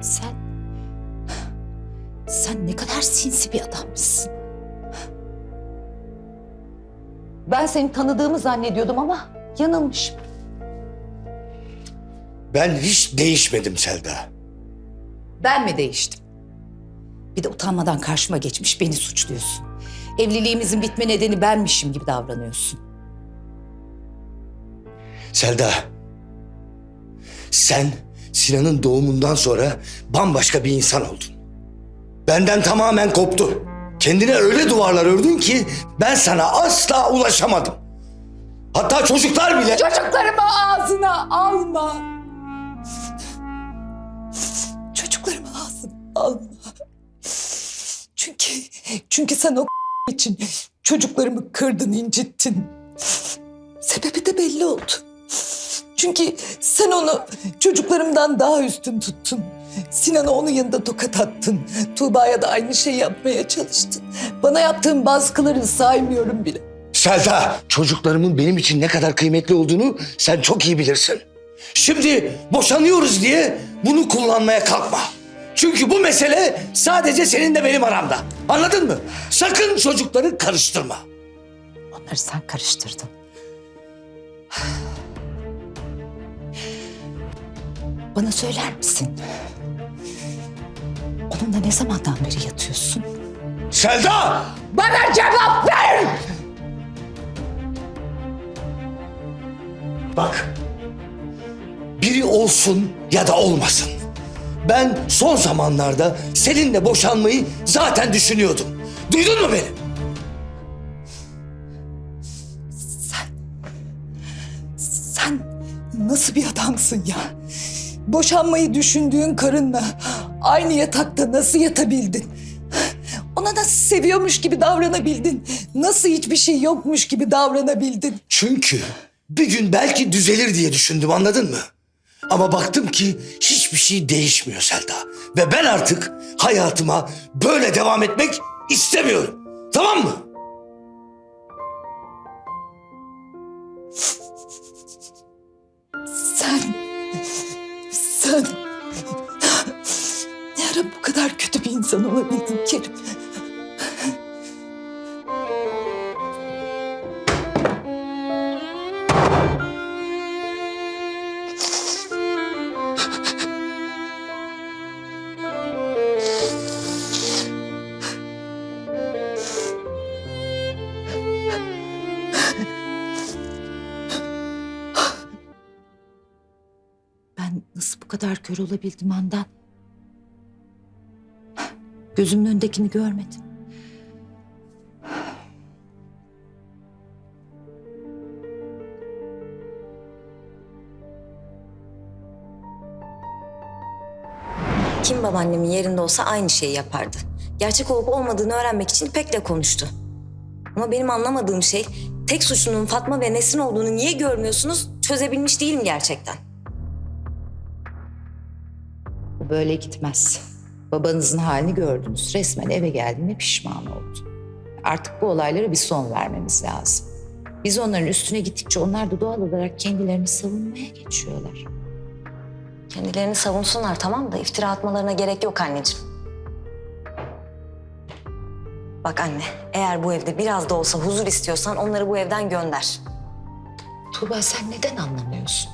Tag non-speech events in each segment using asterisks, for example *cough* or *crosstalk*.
Sen... Sen ne kadar sinsi bir adammışsın. Ben seni tanıdığımı zannediyordum ama yanılmışım. Ben hiç değişmedim Selda. Ben mi değiştim? Bir de utanmadan karşıma geçmiş beni suçluyorsun. Evliliğimizin bitme nedeni benmişim gibi davranıyorsun. Selda. Sen Sinan'ın doğumundan sonra bambaşka bir insan oldun. Benden tamamen koptu. Kendine öyle duvarlar ördün ki ben sana asla ulaşamadım. Hatta çocuklar bile... Çocuklarımı ağzına alma. Çocuklarımı ağzına alma. Çünkü çünkü sen o *laughs* için çocuklarımı kırdın, incittin. Sebebi de belli oldu. Çünkü sen onu çocuklarımdan daha üstün tuttun. Sinan'a onun yanında tokat attın. Tuğba'ya da aynı şeyi yapmaya çalıştın. Bana yaptığın baskıları saymıyorum bile. Selda, çocuklarımın benim için ne kadar kıymetli olduğunu sen çok iyi bilirsin. Şimdi boşanıyoruz diye bunu kullanmaya kalkma. Çünkü bu mesele sadece seninle benim aramda. Anladın mı? Sakın çocukları karıştırma. Onları sen karıştırdın. Bana söyler misin? Onunla ne zamandan beri yatıyorsun? Selda! Bana cevap ver! Bak. Biri olsun ya da olmasın. Ben son zamanlarda seninle boşanmayı zaten düşünüyordum. Duydun mu beni? Sen... Sen nasıl bir adamsın ya? Boşanmayı düşündüğün karınla aynı yatakta nasıl yatabildin? Ona nasıl seviyormuş gibi davranabildin? Nasıl hiçbir şey yokmuş gibi davranabildin? Çünkü bir gün belki düzelir diye düşündüm anladın mı? Ama baktım ki hiçbir şey değişmiyor Selda. Ve ben artık hayatıma böyle devam etmek istemiyorum. Tamam mı? Sen... *laughs* Ne ara bu kadar kötü bir insan olabildin Kerim? Nasıl bu kadar kör olabildim andan? Gözümün önündekini görmedim. Kim babaannemin yerinde olsa aynı şeyi yapardı. Gerçek olup olmadığını öğrenmek için İpek'le konuştu. Ama benim anlamadığım şey tek suçlunun Fatma ve Nesrin olduğunu niye görmüyorsunuz çözebilmiş değilim gerçekten. Bu böyle gitmez. Babanızın halini gördünüz. Resmen eve geldiğinde pişman oldu. Artık bu olaylara bir son vermemiz lazım. Biz onların üstüne gittikçe onlar da doğal olarak kendilerini savunmaya geçiyorlar. Kendilerini savunsunlar tamam da iftira atmalarına gerek yok anneciğim. Bak anne, eğer bu evde biraz da olsa huzur istiyorsan onları bu evden gönder. Tuğba sen neden anlamıyorsun?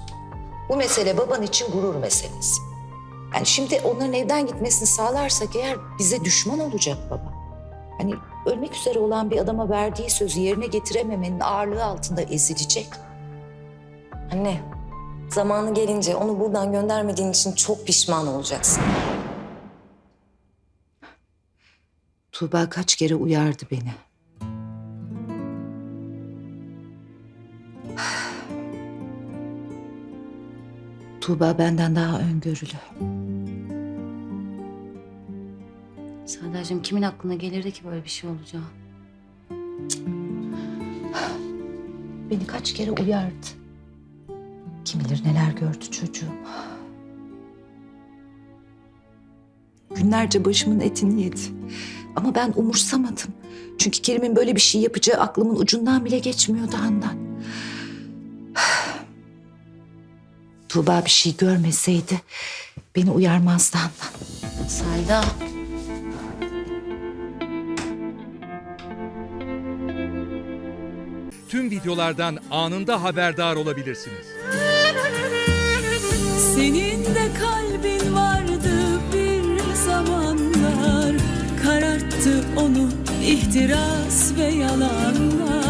Bu mesele baban için gurur meselesi. Yani şimdi onların evden gitmesini sağlarsak eğer bize düşman olacak baba. Hani ölmek üzere olan bir adama verdiği sözü yerine getirememenin ağırlığı altında ezilecek. Anne, zamanı gelince onu buradan göndermediğin için çok pişman olacaksın. Tuğba kaç kere uyardı beni. Tuğba benden daha öngörülü. Sadece kimin aklına gelirdi ki böyle bir şey olacağı? Beni kaç kere uyardı. Kim bilir neler gördü çocuğum. Günlerce başımın etini yedi. Ama ben umursamadım. Çünkü Kerim'in böyle bir şey yapacağı aklımın ucundan bile geçmiyordu Handan. Tuğba bir şey görmeseydi beni uyarmazdı Handan. Selda. tüm videolardan anında haberdar olabilirsiniz. Senin de kalbin vardı bir zamanlar Kararttı onu ihtiras ve yalanlar